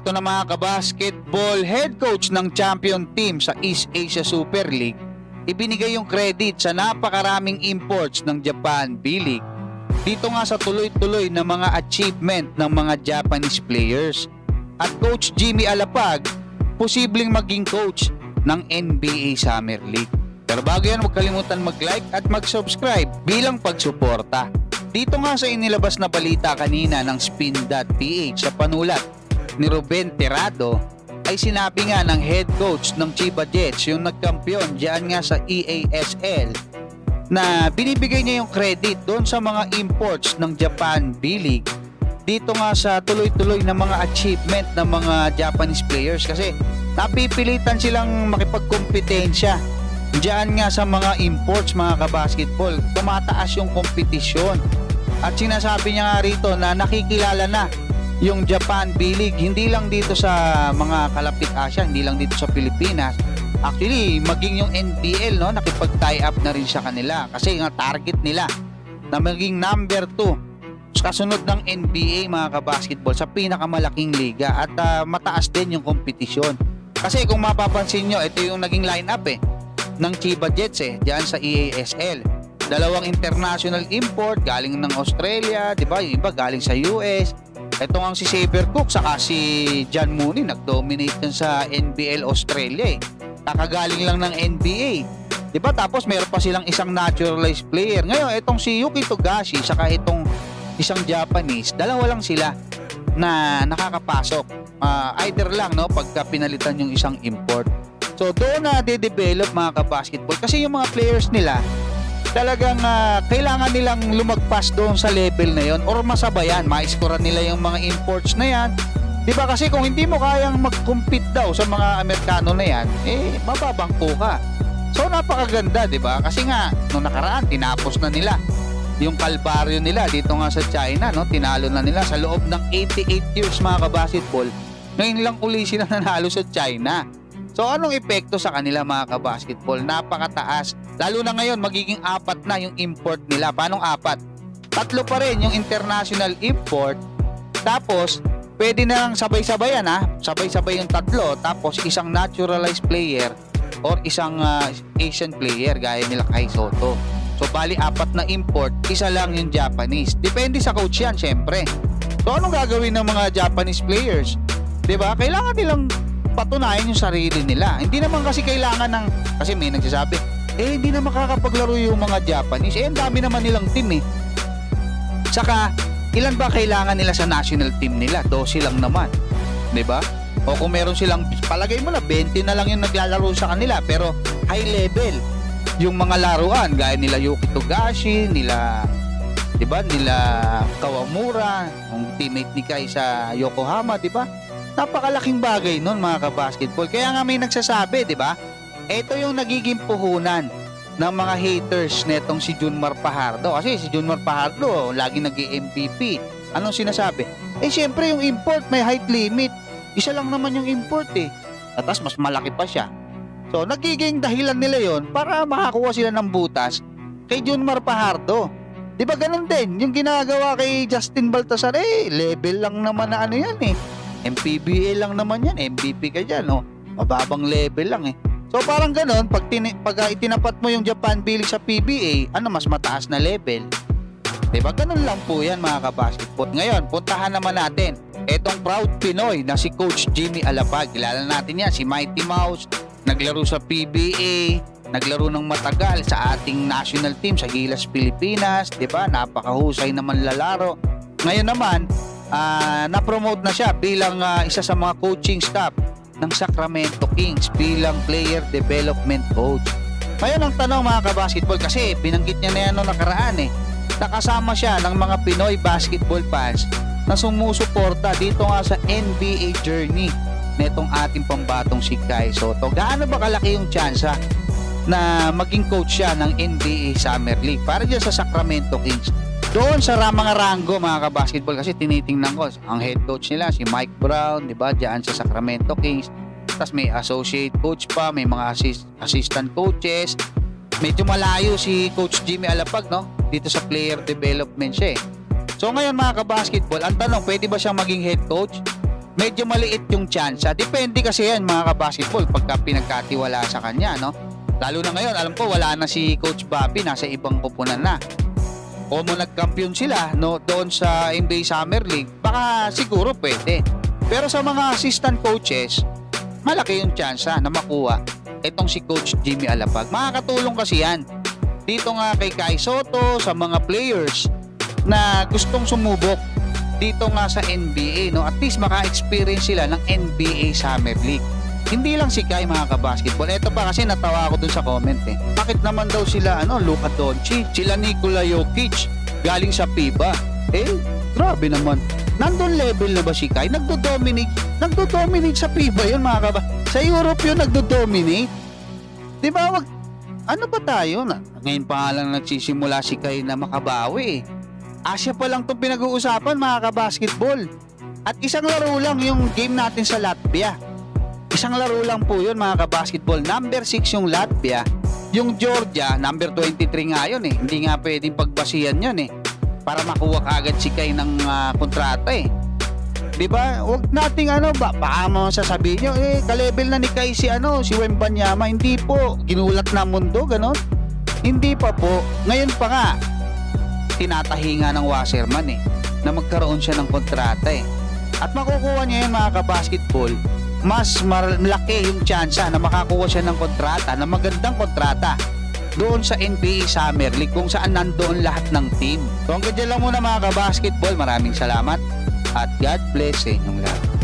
Eto na mga kabasketball, head coach ng champion team sa East Asia Super League, ibinigay yung credit sa napakaraming imports ng Japan B-League dito nga sa tuloy-tuloy na mga achievement ng mga Japanese players. At Coach Jimmy Alapag, posibleng maging coach ng NBA Summer League. Pero bago yan, huwag kalimutan mag-like at mag-subscribe bilang pagsuporta. Dito nga sa inilabas na balita kanina ng Spin.ph sa panulat ni Ruben Terrado ay sinabi nga ng head coach ng Chiba Jets yung nagkampiyon diyan nga sa EASL na binibigay niya yung credit doon sa mga imports ng Japan B-League dito nga sa tuloy-tuloy na mga achievement ng mga Japanese players kasi napipilitan silang makipagkompetensya diyan nga sa mga imports mga kabasketball. Tumataas yung kompetisyon. At sinasabi niya nga rito na nakikilala na yung Japan B-League hindi lang dito sa mga kalapit Asia hindi lang dito sa Pilipinas. Actually maging yung NPL no nakipag-tie up na rin sa kanila. Kasi nga target nila na maging number 2 kasunod ng NBA mga kabasketball sa pinakamalaking liga. At ah, mataas din yung kompetisyon. Kasi kung mapapansin nyo ito yung naging lineup eh ng Chiba Jets eh diyan sa EASL dalawang international import galing ng Australia di ba? Yung iba galing sa US ito nga si Saber Cook saka si John Mooney nag-dominate sa NBL Australia eh kakagaling lang ng NBA. 'Di ba? Tapos meron pa silang isang naturalized player. Ngayon, itong si Yuki Togashi saka itong isang Japanese, dalawa lang sila na nakakapasok. Ah, either lang no pagka pinalitan yung isang import. So doon na de-develop mga kabasketball kasi yung mga players nila talagang ah, kailangan nilang lumagpas doon sa level na yon or masabayan, ma-scorean nila yung mga imports na yan 'Di ba kasi kung hindi mo kayang mag-compete daw sa mga Amerikano na 'yan, eh mababangko ka. So napakaganda, 'di ba? Kasi nga nung nakaraan tinapos na nila yung kalbaryo nila dito nga sa China, no? Tinalo na nila sa loob ng 88 years mga kabasketball. Ngayon lang uli sila nanalo sa China. So anong epekto sa kanila mga kabasketball? Napakataas. Lalo na ngayon magiging apat na yung import nila. Paano apat? Tatlo pa rin yung international import. Tapos pwede na lang sabay-sabayan ha. Sabay-sabay yung tatlo tapos isang naturalized player or isang ah, Asian player gaya nila kay Soto. So bali apat na import, isa lang yung Japanese. Depende sa coach yan syempre. So anong gagawin ng mga Japanese players? 'Di ba? Kailangan nilang patunayan yung sarili nila. Hindi naman kasi kailangan ng kasi may nagsasabi, eh hindi na makakapaglaro yung mga Japanese. Eh ang dami naman nilang team eh. Saka ilan ba kailangan nila sa national team nila? 12 lang naman. 'Di ba? O kung meron silang palagay mo na 20 na lang yung naglalaro sa kanila pero high level yung mga laruan gaya nila Yuki Togashi, nila 'di ba? Nila Kawamura, yung teammate ni Kai sa Yokohama, 'di ba? Napakalaking bagay nun mga kabasketball. Kaya nga may nagsasabi, 'di ba? Ito yung nagiging puhunan ng mga haters netong si Junmar Pajardo. Kasi si Junmar Pajardo, lagi nag MVP Anong sinasabi? Eh, syempre yung import may height limit. Isa lang naman yung import eh. At mas malaki pa siya. So, nagiging dahilan nila yon para makakuha sila ng butas kay Junmar Pajardo. Di ba ganun din? Yung ginagawa kay Justin Baltasar, eh, level lang naman na ano yan eh. MPBA lang naman yan. MVP ka dyan, oh. Mababang level lang eh. So parang ganun, pag, tini, pag ah, itinapat mo yung Japan Bilig sa PBA, ano mas mataas na level? Diba? Ganun lang po yan mga kabasketball. Ngayon, puntahan naman natin etong proud Pinoy na si Coach Jimmy Alapag. Kilala natin yan, si Mighty Mouse, naglaro sa PBA, naglaro ng matagal sa ating national team sa Gilas Pilipinas, 'di ba? Napakahusay naman lalaro. Ngayon naman, ah, na-promote na siya bilang ah, isa sa mga coaching staff ng Sacramento Kings bilang player development coach. Ngayon ang tanong mga kabasketball kasi binanggit niya na yan noong nakaraan eh. Nakasama siya ng mga Pinoy basketball fans na sumusuporta dito nga sa NBA journey netong ating pambatong si Kai Soto. Gaano ba kalaki yung tsansa na maging coach siya ng NBA Summer League para dyan sa Sacramento Kings? Doon sa mga rango mga kabasketball kasi tinitingnan ko ang head coach nila si Mike Brown, 'di ba? Diyan sa Sacramento Kings. Tapos may associate coach pa, may mga assist, assistant coaches. Medyo malayo si Coach Jimmy Alapag, no? Dito sa player development siya eh. So ngayon mga kabasketball, ang tanong, pwede ba siyang maging head coach? medyo maliit yung chance. Depende kasi yan mga kabasketball pagka pinagkatiwala sa kanya, no? Lalo na ngayon, alam ko wala na si Coach Bobby, nasa ibang kupunan na. O mo nag-champion sila no, doon sa NBA Summer League, baka siguro pwede. Pero sa mga assistant coaches, malaki yung chance na makuha itong si Coach Jimmy Alapag. Makakatulong kasi yan. Dito nga kay Kai Soto, sa mga players na gustong sumubok dito nga sa NBA, no? At least maka-experience sila ng NBA Summer League. Hindi lang si Kai mga kabasketball. Ito pa kasi natawa ako dun sa comment eh. Bakit naman daw sila ano, Luka Doncic, sila Nikola Jokic galing sa FIBA. Eh, grabe naman. Nandun level na ba si Kai? Nagdo-dominate. Nagdo-dominate sa FIBA yun mga kaba. Sa Europe yun nagdo-dominate. Di ba? Wag, ano ba tayo? Na, ngayon pa lang nagsisimula si Kai na makabawi eh. Asya pa lang itong pinag-uusapan mga kabasketball. At isang laro lang yung game natin sa Latvia. Isang laro lang po yun mga kabasketball. Number 6 yung Latvia. Yung Georgia, number 23 nga yun eh. Hindi nga pwedeng pagbasihan yun eh. Para makuha kaagad si Kai ng ah, kontrata eh. 'Di ba? Huwag nating ano ba baka mo sasabihin nyo eh ka-level na ni Kai si ano si Wembanyama hindi po ginulat na mundo ganon. Hindi pa po. Ngayon pa nga tinatahinga ng Wasserman eh na magkaroon siya ng kontrata eh. At makukuha niya yun mga kabasketball mas malaki yung tsansa na makakuha siya ng kontrata, na magandang kontrata doon sa NBA Summer League kung saan nandoon lahat ng team. So hanggang dyan lang muna mga kabasketball. Maraming salamat at God bless sa inyong lahat.